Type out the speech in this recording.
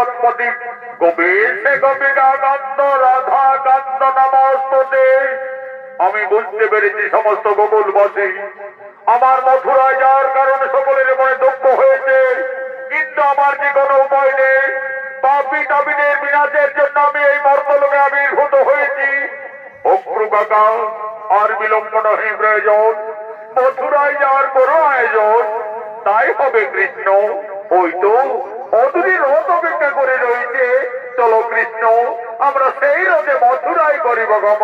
জগৎপতি গোপীশে গোপিকা কান্দ রাধা কান্দ নমস্ততে। আমি বুঝতে পেরেছি সমস্ত গোকুলবাসী আমার মথুরায় যাওয়ার কারণে সকলের মনে দুঃখ হয়েছে। কিন্তু আমার যে কোনো উপায় নেই? পাপি তাবিনের বিনাশের জন্য আমি এই মর্তলোকে আবির্ভূত হয়েছি। অক্রু কাকা, আর বিলম্ব নহে প্রয়োজন। মথুরায় যাওয়ার কোনো আয়োজন, তাই হবে কৃষ্ণ ওই তো অদূরে রথ অপেক্ষা করে রয়েছে। চলো কৃষ্ণ আমরা সেই রথে মথুরাই করিব গম